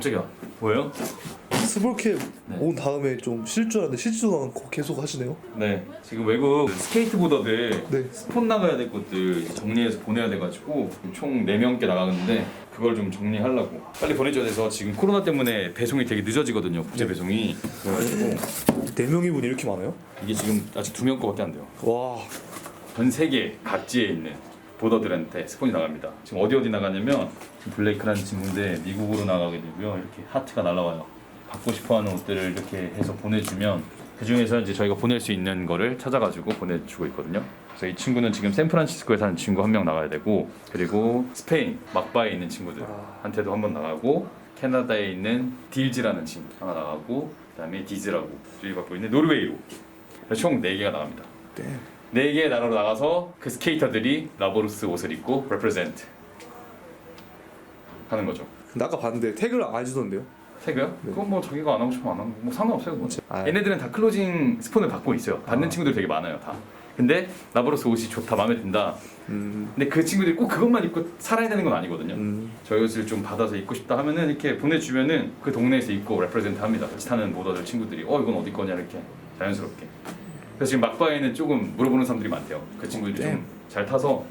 깜짝이야. 뭐예요? 스볼캡 네. 온 다음에 좀 쉴 줄 알았는데 쉬지도 않고 계속 하시네요. 네. 지금 외국 스케이트보더들 네. 스폰 나가야 될 것들 정리해서 보내야 돼가지고 총 4명께 나가는데 그걸 좀 정리하려고 빨리 보내줘야 돼서 지금 코로나 때문에 배송이 되게 늦어지거든요. 국제 배송이. 그래가지고 네 명이 분이 이렇게 많아요? 이게 지금 아직 두명 거밖에 안 돼요. 와, 전 세계 각지에 있는 보더들한테 스폰이 나갑니다. 지금 어디 어디 나가냐면 블레이크라는 친구인데 미국으로 나가게 되고요. 이렇게 하트가 날라와요. 받고 싶어하는 옷들을 이렇게 해서 보내주면 그 중에서 이제 저희가 보낼 수 있는 거를 찾아가지고 보내주고 있거든요. 그래서 이 친구는 지금 샌프란시스코에 사는 친구 한 명 나가야 되고 그리고 스페인 막바에 있는 친구들한테도 한 번 나가고 캐나다에 있는 딜즈라는 친구 하나 나가고 그다음에 디즈라고 주의받고 있는 노르웨이로 총 4개가 나갑니다. 네. 네 개의 나라로 나가서 그 스케이터들이 라보루스 옷을 입고 represent 하는 거죠. 근데 아까 봤는데 태그를 안 해주던데요? 태그요? 그건 뭐 자기가 안 하고 싶으면 안 하고 뭐 상관없어요. 그건. 아. 얘네들은 다 클로징 스폰을 받고 있어요. 받는 아. 친구들 되게 많아요. 다. 근데 라보루스 옷이 좋다 마음에 든다. 음, 근데 그 친구들이 꼭 그것만 입고 살아야 되는 건 아니거든요. 음, 저희 옷을 좀 받아서 입고 싶다 하면은 이렇게 보내주면은 그 동네에서 입고 레프레젠트 합니다. 같이 타는 모더들 친구들이 어 이건 어디 거냐 이렇게 자연스럽게. 그래서 지금 막바에는 조금 물어보는 사람들이 많대요. 그 친구들이 네. 좀잘 타서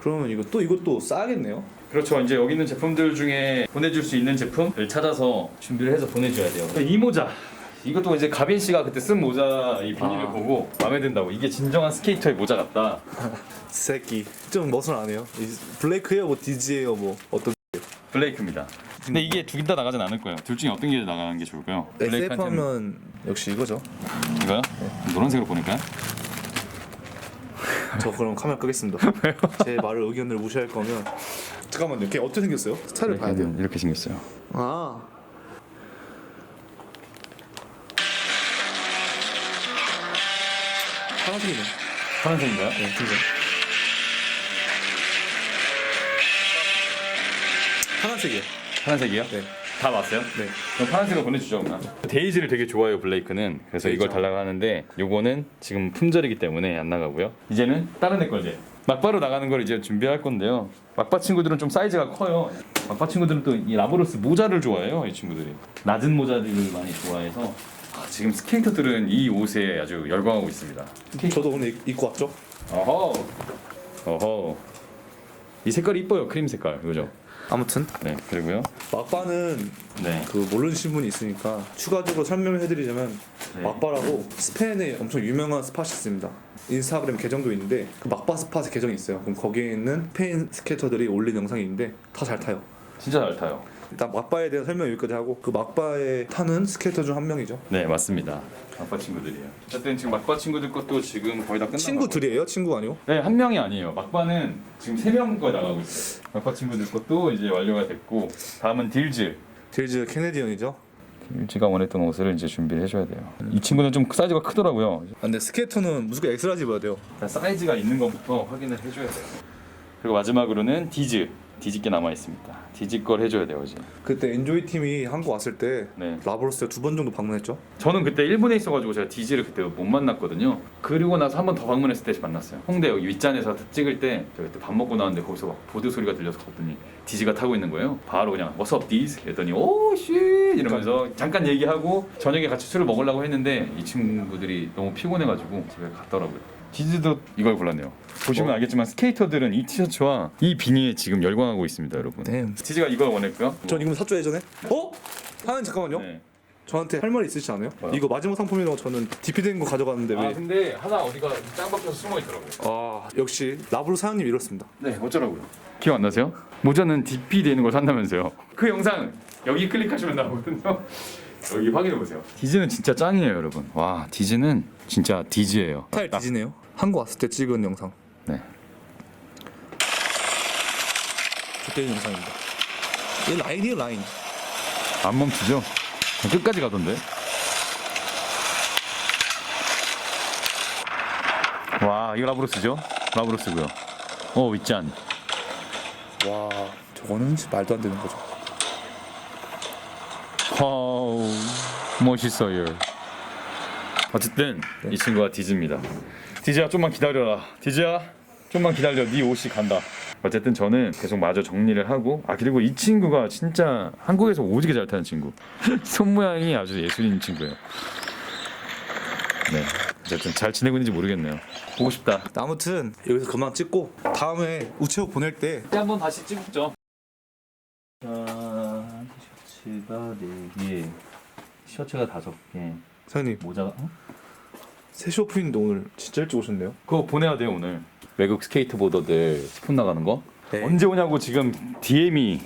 그러면 이거 또 이것도 싸겠네요. 그렇죠. 이제 여기 있는 제품들 중에 보내줄 수 있는 제품을 찾아서 준비를 해서 보내줘야 돼요. 이 모자. 이것도 이제 가빈 씨가 그때 쓴 모자 이 비닐을 아. 보고 마음에 든다고 이게 진정한 스케이터의 모자 같다. 새끼 좀 멋은 안 해요. 이 블레이크예요, 뭐 디지예요, 뭐 어떤 블레이크입니다. 근데 이게 두 개 다 나가진 않을 거예요. 둘 중에 어떤 게 나가는 게 좋을까요? SF 블레이크한테는 하면 역시 이거죠. 이거요? 노란색으로 보니까 저 그럼 카메라 끄겠습니다. 제 말을 의견을 무시할 거면 잠깐만요. 걔 어떻게 생겼어요? 스타일을 봐야 돼요. 이렇게 생겼어요. 아. 파란색이네. 파란색인가요? 네, 진짜. 파란색이에요. 파란색이요? 네. 다 왔어요? 네. 그럼 파란색으로 보내주죠 그럼. 데이지를 되게 좋아해요 블레이크는. 그래서 이걸 데이지. 달라고 하는데 요거는 지금 품절이기 때문에 안 나가고요. 이제는 다른 애 거지. 막바로 나가는 걸 이제 준비할 건데요. 막바 친구들은 좀 사이즈가 커요. 막바 친구들은 또 이 라브로스 모자를 좋아해요. 이 친구들이 낮은 모자들을 많이 좋아해서 아, 지금 스케이터들은 이 옷에 아주 열광하고 있습니다. 저도 오늘 입- 입고 왔죠. 어허, 어허. 이 색깔이 이뻐요. 크림 색깔, 그죠? 아무튼 네, 그리고요. 막바는 네, 그 모르는 분이 있으니까 추가적으로 설명을 해드리자면 네. 막바라고 스페인에 엄청 유명한 스팟이 있습니다. 인스타그램 계정도 있는데 그 막바 스팟의 계정이 있어요. 그럼 거기에 있는 스페인 스케이터들이 올린 영상이 있는데 다 잘 타요. 진짜 잘 타요. 일단 막바에 대한 설명 여기까지 하고 그 막바에 타는 스케이터 중 한 명이죠. 네 맞습니다. 막바 친구들이에요. 어쨌든 지금 막바 친구들 것도 지금 거의 다 끝나. 친구들이에요? 친구 아니고? 네한 명이 아니에요. 막바는 지금 세명 거 나가고 있어요. 막바 친구들 것도 이제 완료가 됐고 다음은 딜즈. 딜즈 캐네디언이죠. 딜즈가 원했던 옷을 이제 준비를 해줘야 돼요. 이 친구는 좀 사이즈가 크더라고요. 아, 근데 스케이터는 무조건 엑스라지 입어야 돼요. 일단 사이즈가 있는 것부터 확인을 해줘야 돼요. 그리고 마지막으로는 디즈. 디즈 게 남아 있습니다. 디즈 걸 해줘야 돼요 이제. 그때 엔조이 팀이 한국 왔을 때 네. 라브로스가 두번 정도 방문했죠. 저는 그때 일본에 있어가지고 제가 디즈를 그때 못 만났거든요. 그리고 나서 한 번 더 방문했을 때 만났어요. 홍대 여기 윗잔에서 찍을 때 제가 그때 밥 먹고 나왔는데 거기서 막 보드 소리가 들려서 갔더니 디즈가 타고 있는 거예요. 바로 그냥 What's up, Diz? 그랬더니 오씨 이러면서 잠깐 얘기하고 저녁에 같이 술을 먹으려고 했는데 이 친구들이 너무 피곤해가지고 집에 갔더라고요. 디즈도 이걸 골랐네요. 보시면 어. 알겠지만 스케이터들은 이 티셔츠와 이 비니에 지금 열광하고 있습니다, 여러분. 네. 디즈가 이걸 원했고요. 전 이거 샀죠 예전에. 어? 하는 잠깐만요. 네. 저한테 할 말이 있으시지 않아요? 뭐요? 이거 마지막 상품이라고 저는 DP된 거 가져갔는데 아 왜? 근데 하나 어디가 짱 박혀서 숨어 있더라고요. 아 역시 라브로 사장님 이렇습니다. 네, 어쩌라고요? 기억 안 나세요? 모자는 DP 되는 걸 산다면서요? 그 영상 여기 클릭하시면 나오거든요. 여기 확인해 보세요. 디즈는 진짜 짱이에요, 여러분. 와, 디즈는 진짜 디즈예요. 스타일 딱. 디즈네요. 한국 왔을 때 찍은 영상. 네. 그때 영상입니다. 이 라인이에요 라인. 안 멈추죠? 끝까지 가던데. 와, 이거 라브로스죠? 라브로스고요. 어, 윗잔. 와 저거는 진짜 말도 안 되는 거죠. 와우, 멋있어요. 어쨌든 이 친구가 디즈입니다. 디즈야 좀만 기다려라. 디즈야 좀만 기다려. 네 옷이 간다. 어쨌든 저는 계속 마저 정리를 하고 아 그리고 이 친구가 진짜 한국에서 오지게 잘 타는 친구. 손 모양이 아주 예술인 친구예요. 네. 어쨌든 잘 지내고 있는지 모르겠네요. 보고 싶다. 아무튼 여기서 그만 찍고 다음에 우체국 보낼 때 한번 다시 찍죠. 자 티셔츠가 4개 티셔츠가 5개 사장님 모자가 어? 세시 오픈인데 오늘 진짜 일찍 오셨네요. 그거 보내야 돼요 오늘 외국 스케이트보더들 스폰 나가는 거 네. 언제 오냐고 지금 DM이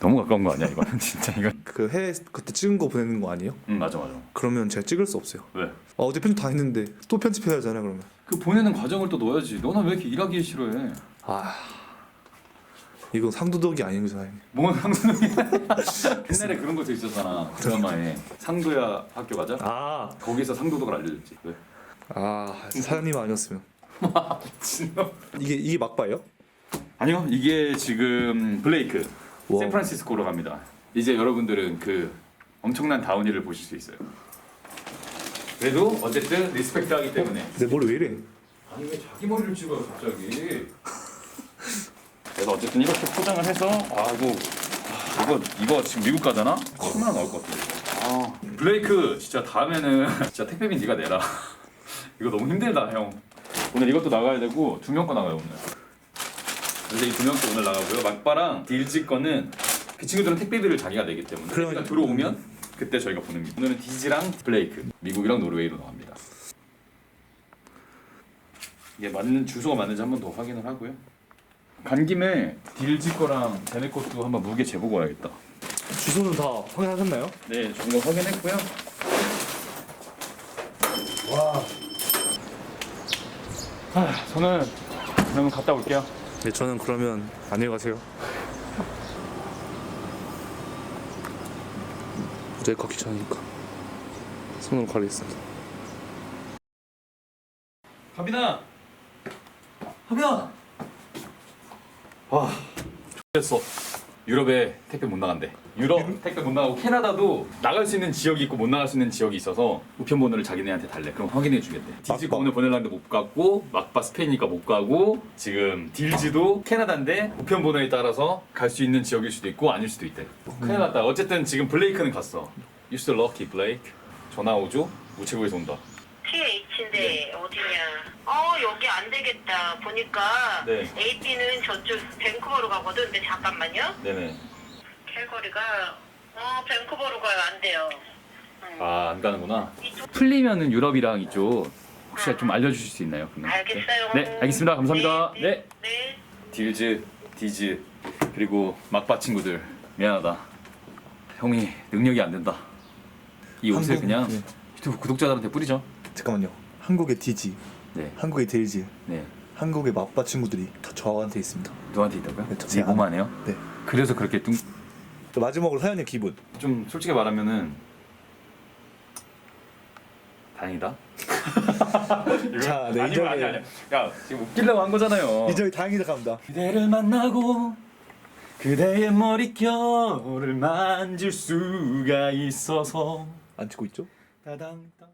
너무 가까운 거 아니야 이거는 진짜 이건 그 해외 그때 찍은 거 보내는 거 아니에요? 응 맞아 맞아 그러면 제가 찍을 수 없어요. 왜? 아, 어제 편집 다 했는데 또 편집해야 하잖아요 그러면. 그 보내는 과정을 또 넣어야지 너는 왜 이렇게 일하기 싫어해 아 이건 상도덕이 아닌 거잖아요. 뭔 상도야 옛날에 그런 것도 있었잖아 드라마에 상도야 학교 맞아? 아, 거기서 상도덕을 알려줬지 왜? 아 사장님 아니었으면 미친놈 이게 이게 막바예요? 아니요 이게 지금 블레이크 와. 샌프란시스코로 갑니다 이제 여러분들은 그 엄청난 다운힐을 보실 수 있어요 그래도 어쨌든 리스펙트 하기 때문에 내 머리 왜 이래? 아니 왜 자기 머리를 찍어요 갑자기 그래서 어쨌든 이렇게 포장을 해서 아, 이거 이거 지금 미국 가잖아? 10만 원 나올 것 같아 아. 블레이크 진짜 다음에는 진짜 택배비 네가 내라. 이거 너무 힘들다 형. 오늘 이것도 나가야 되고 두 명 거 나가요 오늘. 그래서 이두 명 거 오늘 나가고요. 막바랑 딜지 거는 그 친구들은 택배비를 자기가 내기 때문에. 택배가 들어오면 그때 저희가 보냅니다 오늘은 디지랑 블레이크. 미국이랑 노르웨이로 나갑니다. 이게 맞는 주소가 맞는지 한 번 더 확인을 하고요. 간 김에 딜지 거랑 제네 것도 한번 무게 재보고 와야겠다. 주소는 다 확인하셨나요? 네, 정도 확인했고요. 와. 아, 저는 그러면 갔다 올게요. 네 저는 그러면 안녕히 가세요. 모자이크 걷기 귀찮으니까 손으로 가리겠습니다. 하빈아, 하빈아. 와, 됐어. 유럽에 택배 못 나간대. 유럽 택배 못 나가고 캐나다도 나갈 수 있는 지역이 있고 못 나갈 수 있는 지역이 있어서 우편 번호를 자기네한테 달래. 그럼 확인해 주겠대. 디지가 막바. 오늘 보내려는데 못 갔고 막바 스페인이니까 못 가고 지금 딜지도 캐나다인데 우편 번호에 따라서 갈 수 있는 지역일 수도 있고 아닐 수도 있대. 큰일 났다. 어쨌든 지금 블레이크는 갔어. You still lucky, Blake. 전화 오죠? 우체국에서 온다. TH인데 어디냐? 어 여기 안 되겠다. 보니까 네. AP는 저쪽 밴쿠버로 가거든. 근데 잠깐만요. 네네. 캘거리가 어 밴쿠버로 가요. 안 돼요. 음. 아 안 가는구나. 이쪽 풀리면은 유럽이랑 이쪽 혹시 좀 알려주실 수 있나요? 그러면? 알겠어요. 네, 네, 알겠습니다. 감사합니다. 네. 네. 네. 네. 딜즈, 디즈 그리고 막바 친구들 미안하다. 형이 능력이 안 된다. 이 옷을 한국- 그냥 네. 유튜브 구독자들한테 뿌리죠. 잠깐만요. 한국의 디지, 네, 한국의 데이지, 네. 한국의 막바 친구들이 다 저한테 있습니다. 누구한테 있다고요? 네, 저- 제 몸 안에요? 네. 그래서 그렇게 뚱... 또 마지막으로 사연의 기분. 좀 솔직히 말하면은 다행이다. 자, 네, 아니, 이정의- 아니, 아니. 야, 지금 웃기려고 한 거잖아요. 이정이 다행이다 갑니다. 그대를 만나고 그대의 머릿결을 만질 수가 있어서 안 찍고 있죠? 따당따